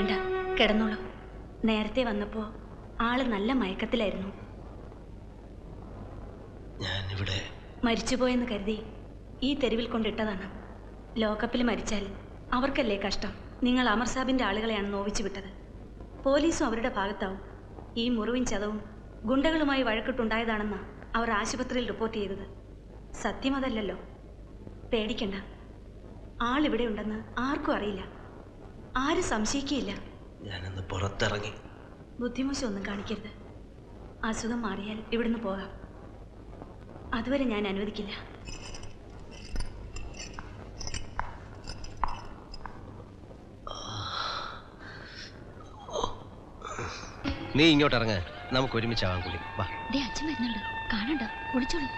വേണ്ട. കിടന്നോളൂ. നേരത്തെ വന്നപ്പോ ആൾ നല്ല മയക്കത്തിലായിരുന്നു. ഞാൻ ഇവിടെ മരിച്ചുപോയെന്ന് കരുതി ഈ തെരുവിൽ കൊണ്ടിട്ടതാണ്. ലോക്കപ്പിൽ മരിച്ചാൽ അവർക്കല്ലേ കഷ്ടം. നിങ്ങൾ അമർ സാബിന്റെ ആളുകളെയാണ് നോവിച്ചു വിട്ടത്. പോലീസും അവരുടെ ഭാഗത്താവും. ഈ മുറിവും ചതവും ഗുണ്ടകളുമായി വഴക്കിട്ടുണ്ടായതാണെന്ന് അവർ ആശുപത്രിയിൽ റിപ്പോർട്ട് ചെയ്തത്. സത്യം അതല്ലല്ലോ. പേടിക്കണ്ട. ആളിവിടെ ഉണ്ടെന്ന് ആർക്കും അറിയില്ല. ആരും സംശയിക്കില്ല ഞാനൊന്ന് പുറത്തിറങ്ങി. ബുദ്ധിമുശ ഒന്നും കാണിക്കരുത്. അസുഖം മാറിയാൽ ഇവിടുന്ന് പോകാം. അതുവരെ ഞാൻ അനുവദിക്കില്ല. നീ ഇങ്ങോട്ട് ഇറങ്ങ. നമുക്ക് ഒരുമിച്ച് ഒരുമിച്ചാവാൻ കൂടി വാ. ദേ അച്ഛൻ വരുന്നുണ്ട്. കാണണ്ട. വിളിച്ചോളൂ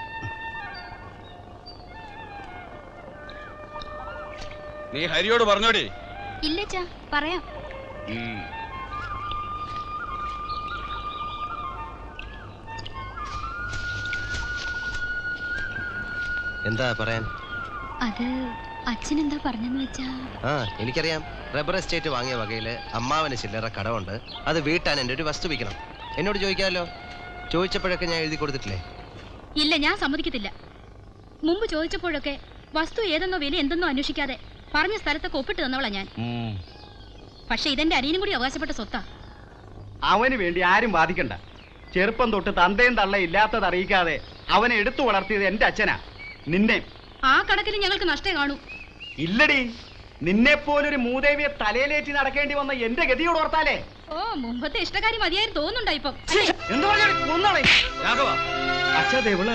നീ ഹരിയോട് പറഞ്ഞോടി. ഇല്ലച്ചാ പറയാം. എന്താ പറയാൻ? അത് അച്ഛൻ എന്താ പറഞ്ഞെന്ന് വെച്ചാ? ആ എനിക്കറിയാം. റബ്ബർ എസ്റ്റേറ്റ് വാങ്ങിയ വകയിൽ അമ്മാവന് ചില്ലറ കടമുണ്ട്. അത് വീട്ടാൻ എന്റെ ഒരു വസ്തു വിൽക്കണം എന്നോട് ചോദിക്കാമല്ലോ? ചോദിച്ചപ്പോഴൊക്കെ ഞാൻ എഴുതി കൊടുത്തിട്ടില്ലേ? ഇല്ല ഞാൻ സമ്മതിക്കത്തില്ല. മുമ്പ് ചോദിച്ചപ്പോഴൊക്കെ വസ്തു ഏതെന്നോ വില എന്തെന്നോ അന്വേഷിക്കാതെ പറഞ്ഞ സ്ഥലത്തൊക്കെ ഒപ്പിട്ട് തന്നവളാ ഞാൻ. പക്ഷെ ഇതെന്റെ അനിയനും കൂടി അവകാശപ്പെട്ട സ്വത്താ. അവന് വേണ്ടി ആരും വാദിക്കണ്ട. ചെറുപ്പം തൊട്ട് തന്തയും തള്ള ഇല്ലാത്തത് അറിയിക്കാതെ അവനെ എടുത്തു വളർത്തിയത് എന്റെ അച്ഛനാ. നിന്നെ. ആ കണക്കിൽ ഞങ്ങൾക്ക് നഷ്ടേ കാണൂ. ഇല്ലടി. നിന്നെ പോലൊരു മൂദേവിയെ തലയിലേറ്റി നടക്കേണ്ടി വന്ന എന്റെ ഗതിയോട് ഓർത്താലേ. ഓ മുമ്പത്തെ ഇഷ്ടകാരി മതിയായി തോന്നുന്നുണ്ടോ ഇപ്പം? അച്ഛാ ദേവൾ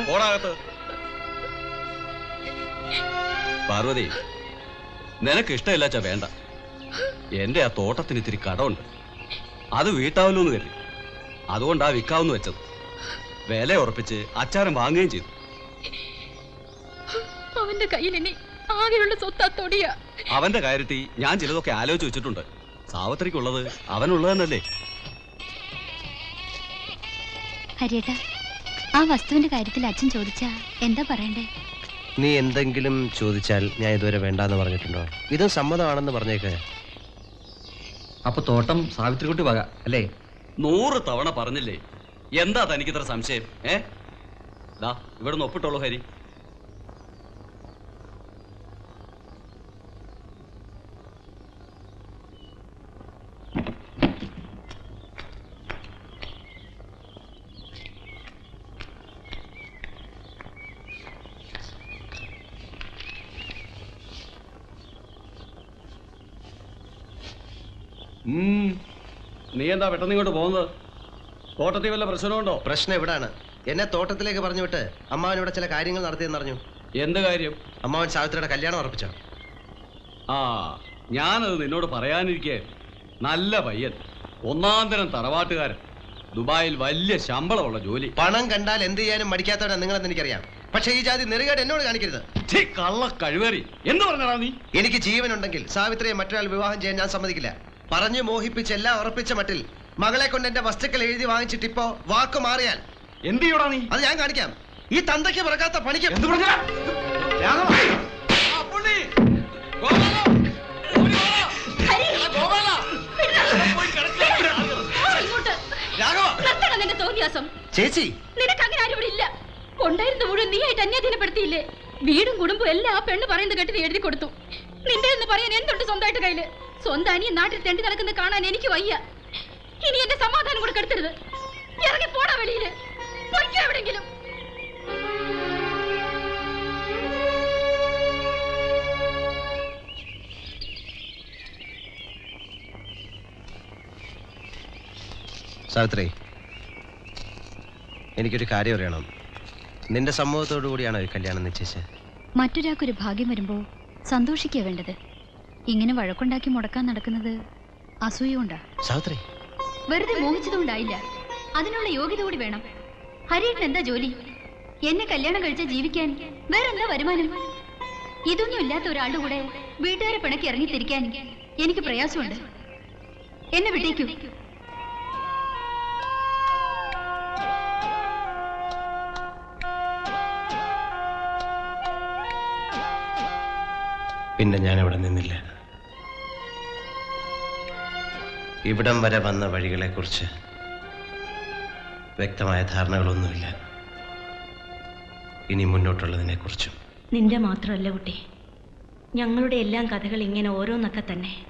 പാർവതി നിനക്ക് ഇഷ്ടമില്ലാച്ച വേണ്ട. എന്റെ ആ തോട്ടത്തിന് ഇത്തിരി കടമുണ്ട്. അത് വീട്ടാവല്ലോ എന്ന് കരുതി. അതുകൊണ്ടാ വിൽക്കാവെന്ന് വെച്ചത്. വില ഉറപ്പിച്ച് അച്ചാരം വാങ്ങുകയും ചെയ്തു. അവന്റെ കയ്യിൽ ഇനി ആകെയുള്ള അവന്റെ കാര്യത്തിൽ ഞാൻ ചിലതൊക്കെ ആലോചിച്ച് വെച്ചിട്ടുണ്ട്. സാവത്രിക്കുള്ളത് അവനുള്ളതെന്നല്ലേ? ഹരിയേട്ടാ ആ വസ്തുവിന്റെ കാര്യത്തിൽ അച്ഛൻ ചോദിച്ചാ എന്താ പറയണ്ടേ? നീ എന്തെങ്കിലും ചോദിച്ചാൽ ഞാൻ ഇതുവരെ വേണ്ടാന്ന് പറഞ്ഞിട്ടുണ്ടോ? ഇത് സമ്മതമാണെന്ന് പറഞ്ഞേക്ക്. അപ്പൊ തോട്ടം സാവിത്രിക്കുട്ടി വക അല്ലേ? നൂറ് തവണ പറഞ്ഞില്ലേ? എന്താ തനിക്കിത്ര സംശയം? ഏ? ദാ ഇവിടുന്ന് ഒപ്പിട്ടോളൂ ഹരി ഉം. നീ എന്താ പെട്ടെന്ന് ഇങ്ങോട്ട് പോകുന്നത്? തോട്ടത്തിൽ വല്ല പ്രശ്നമുണ്ടോ? പ്രശ്നം എവിടാണ് എന്നെ തോട്ടത്തിലേക്ക് പറഞ്ഞു വിട്ട് അമ്മാവൻ ഇവിടെ ചില കാര്യങ്ങൾ നടത്തിയെന്ന് അറിഞ്ഞു. എന്ത് കാര്യം? അമ്മാവൻ സാവിത്രിയുടെ കല്യാണം ഉറപ്പിച്ചോ? ആ ഞാനത് നിന്നോട് പറയാനിരിക്കെ. നല്ല പയ്യൻ. ഒന്നാം തരം തറവാട്ടുകാരൻ. ദുബായിൽ വലിയ ശമ്പളമുള്ള ജോലി. പണം കണ്ടാൽ എന്ത് ചെയ്യാനും മടിക്കാത്തവനാണ് നിങ്ങളെന്ന് എനിക്കറിയാം. പക്ഷേ ഈ ജാതി നെറുകേട് എന്നോട് കാണിക്കരുത്. കള്ള കഴിവേറി എന്ന് പറഞ്ഞാ നീ? എനിക്ക് ജീവനുണ്ടെങ്കിൽ സാവിത്രിയെ മറ്റൊരാൾ വിവാഹം ചെയ്യാൻ ഞാൻ സമ്മതിക്കില്ല. പറഞ്ഞു മോഹിപ്പിച്ച് എല്ലാം ഉറപ്പിച്ച മട്ടിൽ മകളെ കൊണ്ട് എന്റെ വസ്തുക്കൾ എഴുതി വാങ്ങിച്ചിട്ട് ഇപ്പോ വാക്ക് മാറിയാൽ. എന്ത് ചെയ്യടാ നീ? അത് ഞാൻ കാണിക്കാം. ഈ തന്തയ്ക്ക് പിറക്കാത്ത പണിക്ക് ചേച്ചി! നിനക്ക് അങ്ങനെ ആരും ഇവിടെ ഇല്ല. കൊണ്ടായിരുന്ന മുഴുവൻ നീ ആയിട്ട് അന്യാധീനപ്പെടുത്തിയില്ലേ വീടും കുടുംബവും എല്ലാം ആ പെണ്ണ് പറയുന്നത് കേട്ട് എഴുതി കൊടുത്തു. നിന്റെ എന്ന് പറയാൻ എന്തുണ്ട് സ്വന്തമായിട്ട് കയ്യിൽ? സ്വന്തം അനിയൻ നാട്ടിൽ തെണ്ടി നടക്കുന്നത് കാണാൻ എനിക്ക് വയ്യ. ഇനി എന്റെ സമാധാനം കൂടെ കെടുത്തരുത്. ഇറങ്ങി പോടാ വെളിയിൽ. പൊയ്ക്കോ എവിടെങ്കിലും. സാവിത്രി എനിക്കൊരു കാര്യം അറിയണം. നിന്റെ സമ്മതത്തോടു കൂടിയാണ് ഈ കല്യാണം നിശ്ചയിച്ചത്? മറ്റൊരാൾക്കൊരു ഭാഗ്യം വരുമ്പോ സന്തോഷിക്കുക വേണ്ടത്. ഇങ്ങനെ വഴക്കുണ്ടാക്കി മുടക്കാൻ നടക്കുന്നത് അസൂയ കൊണ്ടാ സാവിത്രി. വെറുതെ മോഹിച്ചതുകൊണ്ടായില്ല. അതിനുള്ള യോഗ്യത കൂടി വേണം. ഹരിയേട്ടൻ എന്താ ജോലി? എന്നെ കല്യാണം കഴിച്ച ജീവിക്കാൻ വേറെന്താ വരുമാനം? ഇതൊന്നും ഇല്ലാത്ത ഒരാളുടെ കൂടെ വീട്ടുകാരെ പിണക്കി ഇറങ്ങിത്തിരിക്കാൻ എനിക്ക് പ്രയാസമുണ്ട്. എന്നെ വിട്ടേക്കൂ. പിന്നെ ഞാൻ അവിടെ നിന്നില്ല. ഇവിടം വരെ വന്ന വഴികളെക്കുറിച്ച് വ്യക്തമായ ധാരണകളൊന്നുമില്ല. ഇനി മുന്നോട്ടുള്ളതിനെക്കുറിച്ചും. നിന്റെ മാത്രമല്ല കുട്ടി. ഞങ്ങളുടെ എല്ലാം കഥകൾ ഇങ്ങനെ ഓരോന്നൊക്കെ തന്നെ.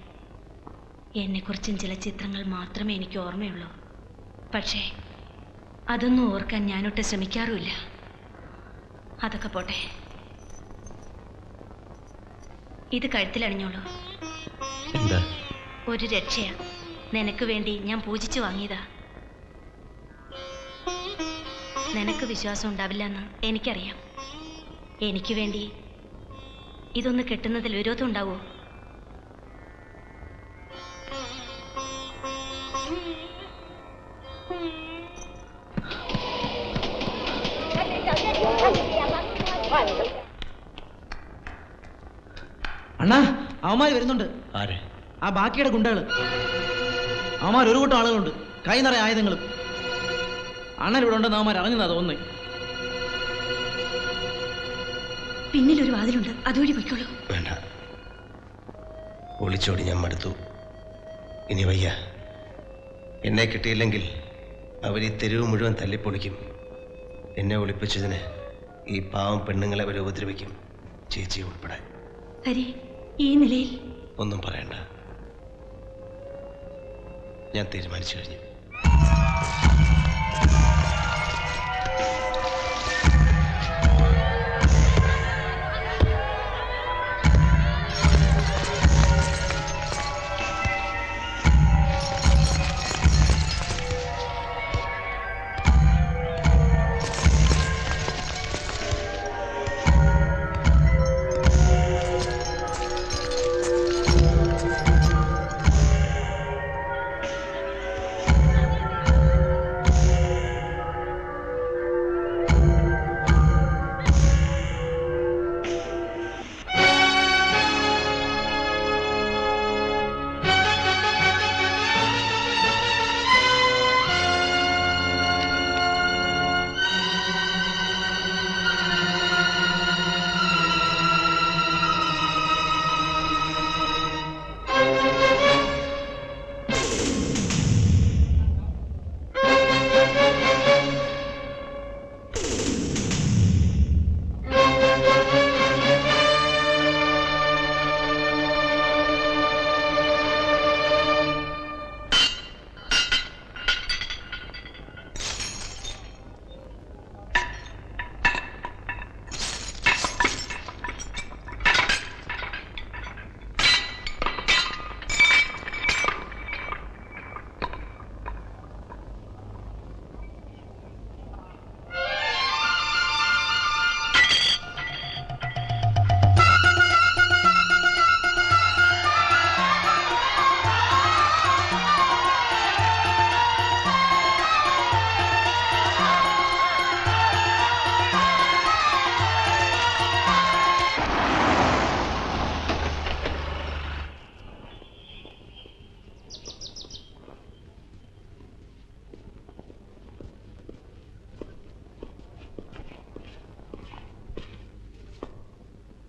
എന്നെക്കുറിച്ചും ചില ചിത്രങ്ങൾ മാത്രമേ എനിക്ക് ഓർമ്മയുള്ളൂ. പക്ഷേ അതൊന്നും ഓർക്കാൻ ഞാനൊട്ട് ശ്രമിക്കാറുമില്ല. അതൊക്കെ പോട്ടെ. ഇത് കഴുത്തിലണിഞ്ഞോളൂ. ഒരു രക്ഷയാ. നിനക്ക് വേണ്ടി ഞാൻ പൂജിച്ചു വാങ്ങിയതാ. നിനക്ക് വിശ്വാസം ഉണ്ടാവില്ലെന്ന് എനിക്കറിയാം. എനിക്ക് വേണ്ടി ഇതൊന്ന് കെട്ടുന്നതിൽ വിരോധം ഉണ്ടാവോ? അണ്ണാ അവന്മാര് വരുന്നുണ്ട്. ആരെ? ആ ബാക്കിയുടെ ഗുണ്ടകൾ. അവന്മാർ ഒരു കൂട്ടം ആളുകളുണ്ട്. കൈ നിറയെ ആയുധങ്ങളും. അണ്ണൻ ഇവിടെ ഉണ്ടെന്ന് അവന്മാർ അറിഞ്ഞതാ തോന്നുന്നേ. പിന്നിലൊരു വാതിലുണ്ട്. അതുവഴി പൊയ്ക്കോളൂ. വേണ്ട. ഒളിച്ചോടി ഞാൻ മടുത്തു. ഇനി വയ്യ. എന്നെ കിട്ടിയില്ലെങ്കിൽ അവർ ഈ തെരുവ് മുഴുവൻ തല്ലിപ്പൊളിക്കും. എന്നെ ഒളിപ്പിച്ചതിന് ഈ പാവം പെണ്ണുങ്ങളെ അവർ ഉപദ്രവിക്കും. ചേച്ചി ഉൾപ്പെടെ. ഹരി ഈ നിലയിൽ ഒന്നും പറയണ്ട. ഞാൻ തീരുമാനിച്ചു കഴിഞ്ഞു.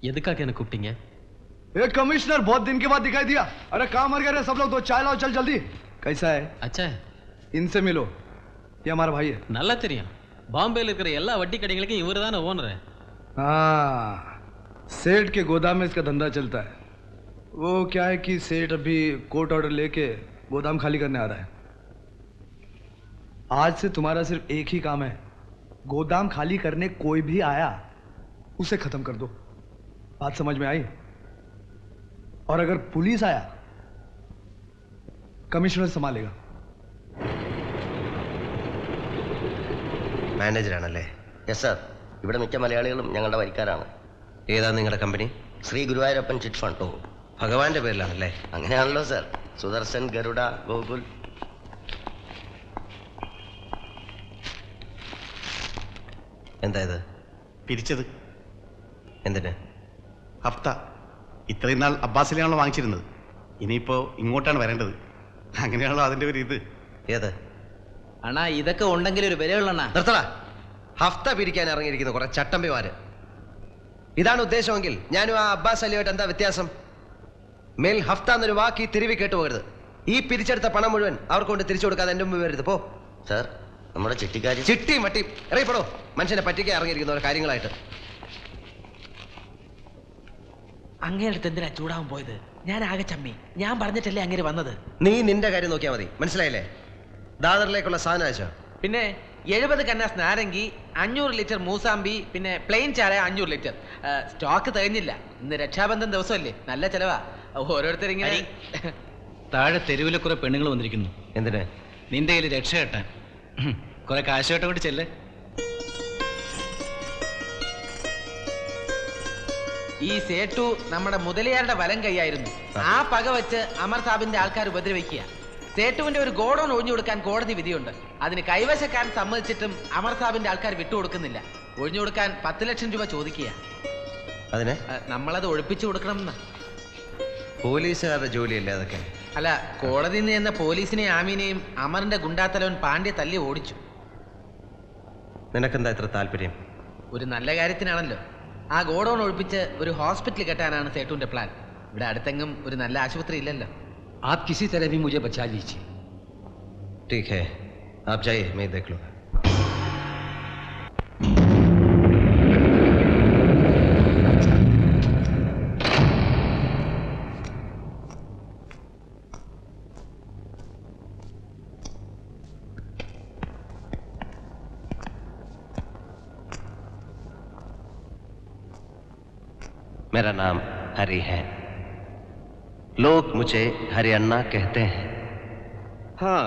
எதுக்காக என்ன கூப்பிட்டீங்க ए कमिश्नर बहुत दिन के बाद दिखाई दिया अरे कहाँ मर गए रे सब लोग तो चाय लाओ चल जल्दी कैसा है அச்சா इनसे मिलो ये हमारा भाई है நல்லா தெரியும் பாம்பேல இருக்கிற எல்லா வட்டி கடைகளுக்கும் இவர் தானே ஓனர் हाँ सेठ के गोदाम में इसका धंधा चलता है वो क्या है कि सेठ अभी कोर्ट ऑर्डर लेके गोदाम खाली करने आ रहा है आज से तुम्हारा सिर्फ एक ही काम है गोदाम खाली करने कोई भी आया उसे खत्म कर दो बात समझ में आई और अगर पुलिस आया कमिश्नर संभालेगा മാനേജരാണല്ലേ യെസ് സാർ ഇവിടെ മിക്ക മലയാളികളും ഞങ്ങളുടെ വരിക്കാരാണ് ഏതാ നിങ്ങളുടെ company Shri Guruvayurappan chit fund ഓ ഭഗവാന്റെ പേരിലാണല്ലേ അങ്ങനെയാണല്ലോ സാർ സുദർശൻ ഗരുഡ ഗോകുൽ എന്താ ഇത് പിരിച്ചത് എന്തിന് ഹഫ്ത ഇത്രയും നാൾ അബ്ബാസിലാണല്ലോ വാങ്ങിച്ചിരുന്നത്. ഇനിയിപ്പോ ഇങ്ങോട്ടാണ് വരേണ്ടത്. അങ്ങനെയാണല്ലോ അതിന്റെ ഒരു ഇത്. ഏത്? അണ്ണാ ഇതൊക്കെ ഉണ്ടെങ്കിൽ ഒരു വിലയുള്ള അണ്ണാ. നിർത്തടാ. ഹഫ്ത പിരിക്കാൻ ഇറങ്ങിയിരിക്കുന്ന കുറെ ചട്ടമ്പിമാര്. ഇതാണ് ഉദ്ദേശമെങ്കിൽ ഞാനും ആ അബ്ബാസ് അലിയുമായിട്ട് എന്താ വ്യത്യാസം? മേൽ ഹഫ്ത എന്നൊരു വാക്ക് ഈ തിരുവി കേട്ടുപോകരുത്. ഈ പിരിച്ചെടുത്ത പണം മുഴുവൻ അവർക്ക് കൊണ്ട് തിരിച്ചു കൊടുക്കാതെ എന്റെ മുമ്പ് വരരുത്. പോ. സർ നമ്മുടെ ചിട്ടിക്കാരി ചിട്ടിയും വട്ടിയും ഇറങ്ങിപ്പോടോ. മനുഷ്യനെ പറ്റിക്കാൻ ഇറങ്ങിയിരിക്കുന്ന ഓരോ കാര്യങ്ങളായിട്ട്. അങ്ങേടുത്ത് എന്തിനാ ചൂടാവാൻ പോയത്? ഞാൻ ആകെ ചമ്മി. ഞാൻ പറഞ്ഞിട്ടല്ലേ അങ്ങനെ വന്നത്? നീ നിന്റെ കാര്യം നോക്കിയാൽ മതി. മനസ്സിലായില്ലേ? ദാദറിലേക്കുള്ള സാധനം അയച്ചോ. പിന്നെ എഴുപത് കന്നാസ് സ്നാരങ്കി അഞ്ഞൂറ് ലിറ്റർ മൂസാമ്പി പിന്നെ പ്ലെയിൻ ചായ അഞ്ഞൂറ് ലിറ്റർ. സ്റ്റോക്ക് തികഞ്ഞില്ല. ഇന്ന് രക്ഷാബന്ധം ദിവസമല്ലേ? നല്ല ചെലവാ. ഓരോരുത്തരിങ്ങനെ താഴെ തെരുവിലെ കുറെ പെണ്ണുങ്ങൾ വന്നിരിക്കുന്നു. എന്തിനാ? നിന്റെ കയ്യിൽ രക്ഷ കെട്ടാൻ. കുറെ കാശ് കെട്ടാൻ കൂടി ചെല്ലേ. ഈ സേട്ടു നമ്മുടെ മുതലയാരുടെ വലം കൈയായിരുന്നു. ആ. പക വെച്ച് അമർ സാബിന്റെ ആൾക്കാർ ഉപദ്രവിക്കുക. സേട്ടുവിന്റെ ഒരു ഗോഡൌൺ ഒഴിഞ്ഞു കൊടുക്കാൻ കോടതി വിധിയുണ്ട്. അതിന് കൈവശക്കാരൻ സമ്മതിച്ചിട്ടും അമർ സാബിന്റെ ആൾക്കാർ വിട്ടുകൊടുക്കുന്നില്ല. ഒഴിഞ്ഞു കൊടുക്കാൻ പത്ത് ലക്ഷം രൂപ ചോദിക്കുക. അതിനെ? നമ്മളത് ഒഴിപ്പിച്ചു കൊടുക്കണം എന്ന് പോലീസുകാരുടെ ജോലിയല്ലേ അതൊക്കെ? അല്ല കോടതിയിൽ നിന്ന് പോലീസിനെ ആമീനെയും അമറിന്റെ ഗുണ്ടാത്തലവൻ പാണ്ഡ്യ തല്ലി ഓടിച്ചു. നിനക്കെന്താ ഇത്ര താല്പര്യം? ഒരു നല്ല കാര്യത്തിനാണല്ലോ. ആ ഗോഡൌൺ ഒഴിപ്പിച്ച് ഒരു ഹോസ്പിറ്റൽ കെട്ടാനാണ് സേട്ടുവിന്റെ പ്ലാൻ ഇവിടെ അടുത്തെങ്ങും ഒരു നല്ല ആശുപത്രി ഇല്ലല്ലോ आप किसी तरह भी मुझे बचा लीजिए ठीक है आप जाइए मैं देख लूंगा मेरा नाम हरि है। लोग मुझे हरियाणा कहते हैं। हाँ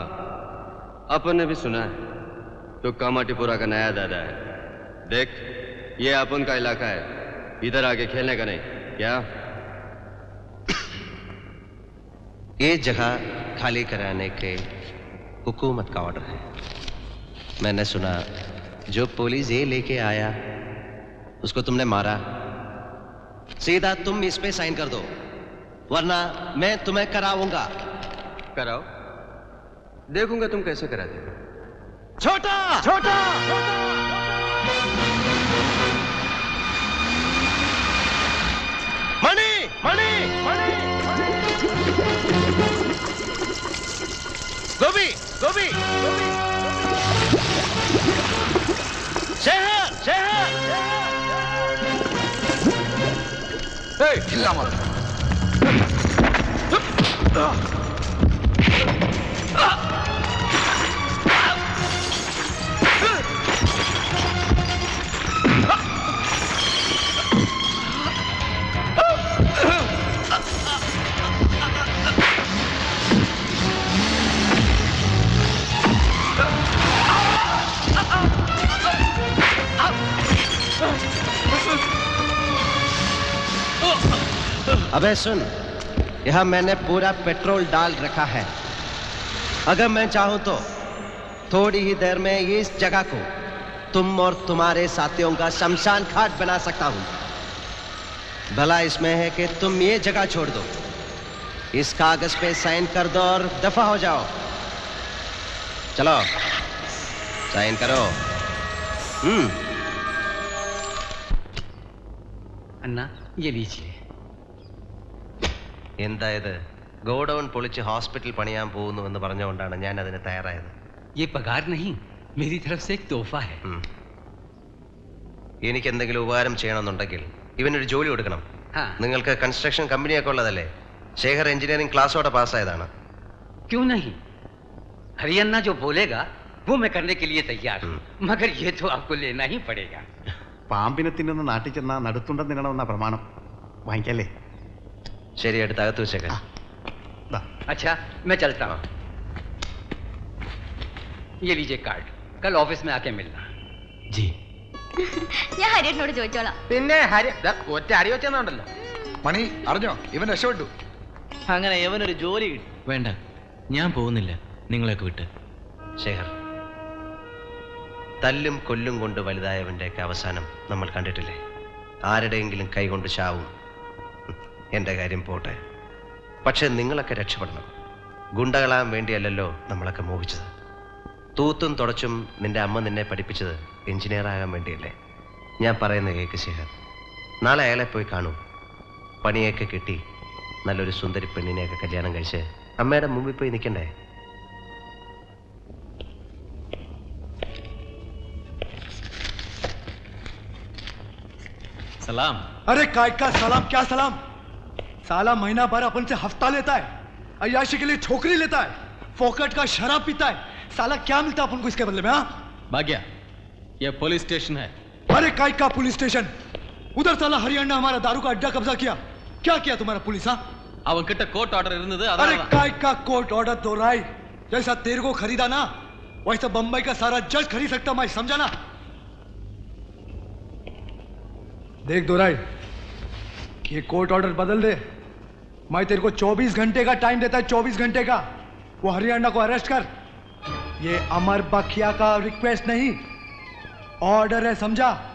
अपन ने भी सुना है। तो कामाटीपुरा का नया दादा है। देख ये अपन का इलाका है। इधर आके खेलने का नहीं क्या? ये जगह खाली कराने के हुकूमत का ऑर्डर है। मैंने सुना जो पुलिस ये लेके आया उसको तुमने मारा? सीधा तुम इस पे साइन कर दो वरना मैं तुम्हें कराऊँगा। कराओ? देखूँगा तुम कैसे कराते हो। छोटा! छोटा! मणि! मणि! मणि गोभी! गोभी! गोभी शहर 에이! 길 남았다. अबे सुन, यहाँ मैंने पूरा पेट्रोल डाल रखा है। अगर मैं चाहूँ तो थोड़ी ही देर में इस जगह को तुम और तुम्हारे साथियों का शमशान घाट बना सकता हूँ। भला इसमें है कि तुम ये जगह छोड़ दो। इस कागज़ पे साइन कर दो और दफ़ा हो जाओ। चलो, साइन करो। हम्म। अन्ना, ये लीजिए। എന്താ ഇത് ഗോഡൌൺ പൊളിച്ച് ഹോസ്പിറ്റൽ പണിയാൻ പോകുന്നു എന്ന് പറഞ്ഞുകൊണ്ടാണ് ഞാൻ അതിന് തയ്യാറായത് ये पगार नहीं मेरी तरफ से एक तोहफा है ഉം. എനിക്ക് എന്തെങ്കിലും ഉപകാരം ചെയ്യണമെന്നുണ്ടെങ്കിൽ ഇവനൊരു ജോലി കൊടുക്കണം हाँ നിങ്ങൾക്ക് കൺസ്ട്രക്ഷൻ കമ്പനിയൊക്കെ ഉള്ളതല്ലേ ശേഖർ എഞ്ചിനീയറിംഗ് ക്ലാസ്സോടെ പാസ്സായതാണ് क्यों नहीं हरियाणा जो बोलेगा वो मैं करने के लिए तैयार हूँ मगर ये तो आपको लेना ही पड़ेगा പാമ്പിനെ തിന്നുന്ന നാട്ടിൽ ചെന്നാ നടുത്തുണ്ടം തിന്നണമെന്ന പ്രമാണം വാങ്ങിക്കല്ലേ ശരി അടുത്ത് അകത്ത് വെച്ചേക്കാം अच्छा मैं चलता हूँ ये लीजिए कार्ड कल ऑफिस में आके मिलना जी ഞാൻ ഹരിയേട്ടനോട് ചോദിച്ചോളാം പിന്നെ ഹരി ദാ, ഒറ്റ അടി വെച്ചെന്നുണ്ടല്ലോ മണി അറിഞ്ഞോ ഇവൻ രക്ഷപ്പെട്ടു അങ്ങനെ യവനൊരു ജോലി കിട്ടി വേണ്ട ഞാൻ പോകുന്നില്ല നിങ്ങളെയൊക്കെ വിട്ട് ശേഖർ തല്ലും കൊല്ലും കൊണ്ട് വലുതായവൻ്റെയൊക്കെ അവസാനം നമ്മൾ കണ്ടിട്ടില്ലേ ആരുടെയെങ്കിലും കൈകൊണ്ട് ചാവും ഹും, എൻ്റെ കാര്യം പോട്ടെ പക്ഷെ നിങ്ങളൊക്കെ രക്ഷപ്പെടണം ഗുണ്ടകളാൻ വേണ്ടിയല്ലല്ലോ നമ്മളൊക്കെ മോഹിച്ചത് തൂത്തും തുടച്ചും നിന്റെ അമ്മ നിന്നെ പഠിപ്പിച്ചത് എഞ്ചിനീയർ ആകാൻ വേണ്ടിയല്ലേ ഞാൻ പറയുന്ന കേക്ക് ശേഖർ നാളെ അയാളെ പോയി കാണൂ പണിയൊക്കെ കിട്ടി നല്ലൊരു സുന്ദരി പെണ്ണിനെയൊക്കെ കല്യാണം കഴിച്ച് അമ്മയുടെ മുമ്പിൽ പോയി നിൽക്കണ്ടേ सलाम अरे काय का सलाम क्या सलाम साला महीना भर अपन से हफ्ता लेता है अयाशी के लिए छोकरी लेता है फोकट का शराब पीता है साला क्या मिलता है अपन को इसके बदले में हाँ भाग्या ये पुलिस स्टेशन है अरे काय का पुलिस स्टेशन उधर साला हरियाणा हमारा दारू का अड्डा कब्जा किया क्या किया तुम्हारा पुलिस हाँ அவன்கிட்ட கோர்ட் ஆர்டர் இருந்தது अरे அதனால काय का कोर्ट ऑर्डर दो राय जैसा तेरे को खरीदा ना वैसा बम्बई का सारा जज खरीद सकता मैं समझा ना देख दो राय ये कोर्ट ऑर्डर बदल दे। मैं तेरे को 24 घंटे का टाइम देता है 24 घंटे का। वो हरियाणा को अरेस्ट कर। ये अमर बखिया का रिक्वेस्ट नहीं। ऑर्डर है, समझा?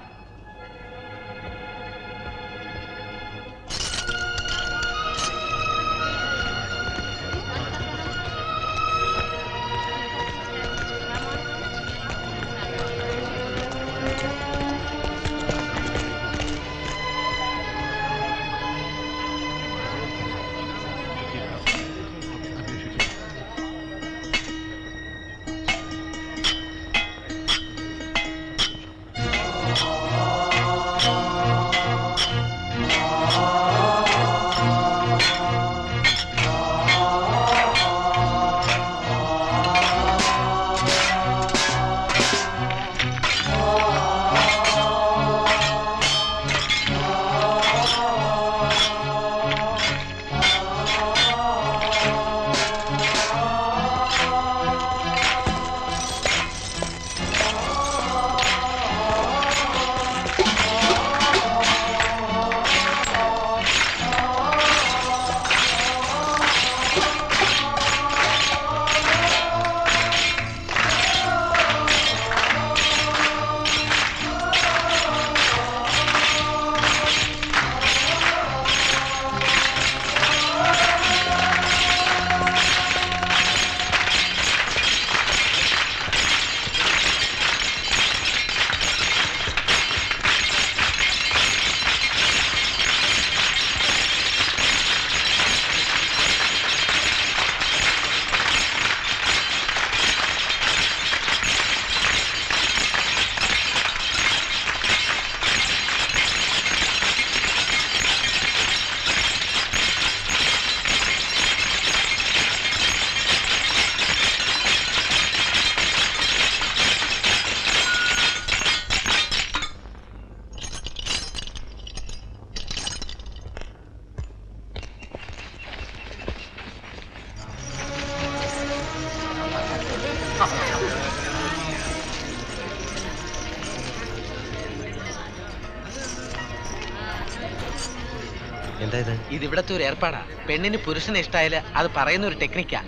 എന്താ ഇത്? ഇത് ഇവിടത്തെ ഒരു ഏർപ്പാടാ. പെണ്ണിന് പുരുഷനെ ഇഷ്ടായാൽ അത് പറയുന്ന ഒരു ടെക്നിക്കാ.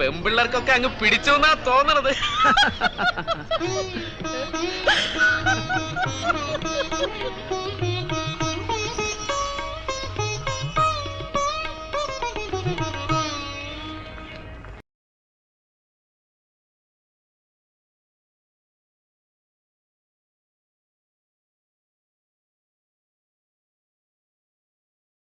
പെമ്പിള്ളേർക്കൊക്കെ അങ്ങ് പിടിച്ചു എന്നാ തോന്നണത്? ആ